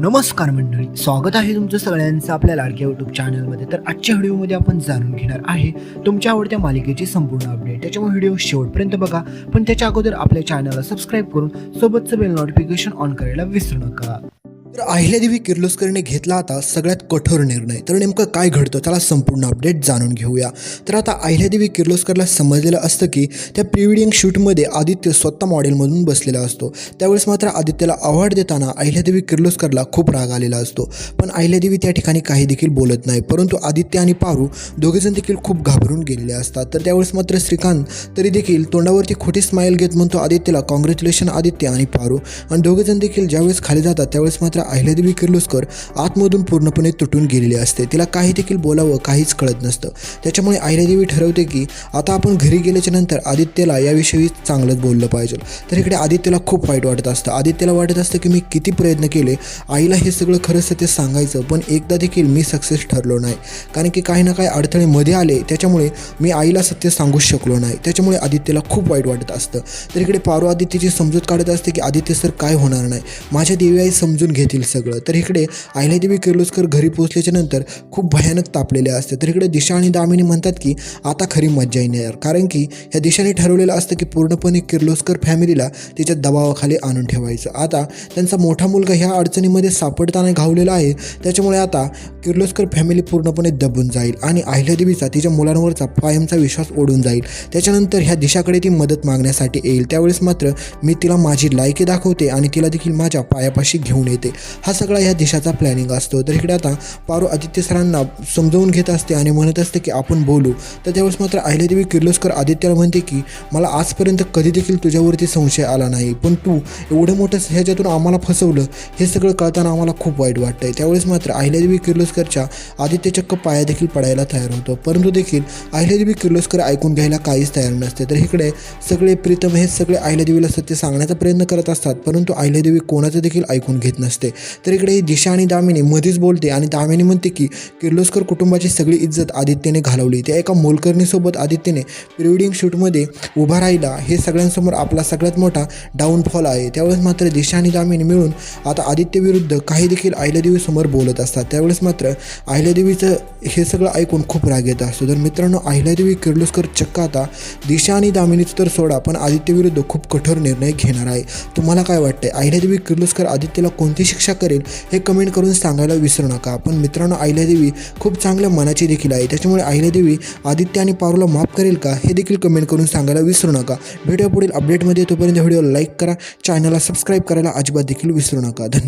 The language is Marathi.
नमस्कार मंडळी स्वागत आहे तुमचं सगळ्यांचं आपल्या लाडक्या यूट्यूब चॅनलमध्ये तर आजच्या व्हिडिओमध्ये आपण जाणून घेणार आहे तुमच्या आवडत्या मालिकेची संपूर्ण अपडेट त्याच्यामुळे व्हिडिओ शेवटपर्यंत बघा पण त्याच्या अगोदर आपल्या चॅनलला सबस्क्राईब करून सोबतचं बेल नोटिफिकेशन ऑन करायला विसरू नका. तर अहिल्यादेवी किर्लोस्करने घेतला आता सगळ्यात कठोर निर्णय. तर नेमकं काय घडतं? त्याला संपूर्ण अपडेट जाणून घेऊया. तर आता अहिल्यादेवी किर्लोस्करला समजलेलं असतं की त्या प्री वेडिंग शूटमध्ये आदित्य स्वतः मॉडेलमधून बसलेला असतो. त्यावेळेस मात्र आदित्यला अवॉर्ड देताना अहिल्यादेवी किर्लोस्करला खूप राग आलेला असतो. पण अहिल्यादेवी त्या ठिकाणी काही देखील बोलत नाही. परंतु आदित्य आणि पारू दोघेजण देखील खूप घाबरून गेलेले असतात. तर त्यावेळेस मात्र श्रीकांत तरी देखील तोंडावरती खोटी स्माईल घेत म्हणतो आदित्यला कॉंग्रॅच्युलेशन आदित्य आणि पारू. आणि दोघेजण देखील ज्यावेळेस खाली जातात त्यावेळेस मात्र अहिल्यादेवी किर्लोस्कर आतमधून पूर्णपणे तुटून गेलेली असते. तिला काही देखील बोलावं काहीच कळत नसतं. त्याच्यामुळे अहिल्यादेवी ठरवते की आता आपण घरी गेल्याच्यानंतर आदित्यला याविषयी चांगलंच बोललं पाहिजे. तर इकडे आदित्यला खूप वाईट वाटत असतं. आदित्यला वाटत असतं की मी किती प्रयत्न केले आईला हे सगळं खरं सत्य सांगायचं पण एकदा देखील मी सक्सेस ठरलो नाही. कारण की काही ना काही अडथळे मध्ये आले त्याच्यामुळे मी आईला सत्य सांगूच शकलो नाही. त्याच्यामुळे आदित्यला खूप वाईट वाटत असतं. तर इकडे पारू आदित्यची समजूत काढत असते की आदित्य सर काय होणार नाही. माझ्या देवी आई समजून घेत येथील सगळं. तर इकडे अहिल्यादेवी किर्लोस्कर घरी पोहोचल्याच्या नंतर खूप भयानक तापलेले असते. तर इकडे दिशा आणि दामिनी म्हणतात की आता खरी मज्जा येणार. कारण की ह्या दिशाने ठरवलेलं असतं की पूर्णपणे किर्लोस्कर फॅमिलीला तिच्या दबावाखाली आणून ठेवायचं. आता त्यांचा मोठा मुलगा ह्या अडचणीमध्ये सापडताना घावलेला आहे. त्याच्यामुळे आता किर्लोस्कर फॅमिली पूर्णपणे दबून जाईल आणि अहिल्यादेवीचा तिच्या मुलांवरचा कायमचा विश्वास ओढून जाईल. त्याच्यानंतर ह्या दिशाकडे ती मदत मागण्यासाठी येईल. त्यावेळेस मात्र मी तिला माझी लायकी दाखवते आणि तिला देखील माझ्या पायापाशी घेऊन येते. हा सगळा ह्या दिशाचा प्लॅनिंग असतो. तर इकडे आता पारू आदित्य सरांना समजावून घेत असते आणि म्हणत असते की आपण बोलू. तर त्यावेळेस मात्र अहिल्यादेवी किर्लोस्कर आदित्यला म्हणते की मला आजपर्यंत कधी देखील तुझ्यावरती संशय आला नाही पण तू एवढं मोठं ह्याच्यातून आम्हाला फसवलं हे सगळं कळताना आम्हाला खूप वाईट वाटतंय. त्यावेळेस मात्र अहिल्यादेवी किर्लोस्करच्या आदित्य चक्क पाया देखील पडायला तयार होतो. परंतु देखील अहिल्यादेवी किर्लोस्कर ऐकून घ्यायला काहीच तयार नसते. तर इकडे सगळे प्रीतम हे सगळे अहिल्यादेवीला सत्य सांगण्याचा प्रयत्न करत असतात परंतु अहिल्यादेवी कोणाचं देखील ऐकून घेत नसते. तर इकडे ही दिशा आणि दामिनी मध्येच बोलते आणि दामिनी म्हणते की किर्लोस्कर कुटुंबाची सगळी इज्जत आदित्यने घालवली. त्या एका मोलकर्णीसोबत आदित्यने प्रिवेडिंग शूटमध्ये उभा राहिला. हे सगळ्यांसमोर आपला सगळ्यात मोठा डाऊनफॉल आहे. त्यावेळेस मात्र दिशा आणि दामिनी मिळून आता आदित्य विरुद्ध काही देखील अहिल्यादेवीसमोर बोलत असतात. त्यावेळेस मात्र अहिल्यादेवीचं हे सगळं ऐकून खूप राग येत असतो. तर मित्रांनो अहिल्यादेवी किर्लोस्कर चक्क आता दिशा आणि दामिनीचं तर सोडा पण आदित्य विरुद्ध खूप कठोर निर्णय घेणार आहे. तुम्हाला काय वाटतंय? अहिल्यादेवी किर्लोस्कर आदित्यला कोणती शिक्षा करेल हे कमेंट करून सांगायला विसरू नका. पण मित्रांनो अहिल्यादेवी खूप चांगल्या मनाची देखील आहे. त्याच्यामुळे अहिल्यादेवी आदित्य आणि पारूला माफ करेल का? हे देखील कमेंट करून सांगायला विसरू नका. व्हिडिओ पुढील अपडेटमध्ये तोपर्यंत व्हिडिओ लाईक करा. चॅनलला सबस्क्राईब करायला अजिबात देखील विसरू नका. धन्यवाद.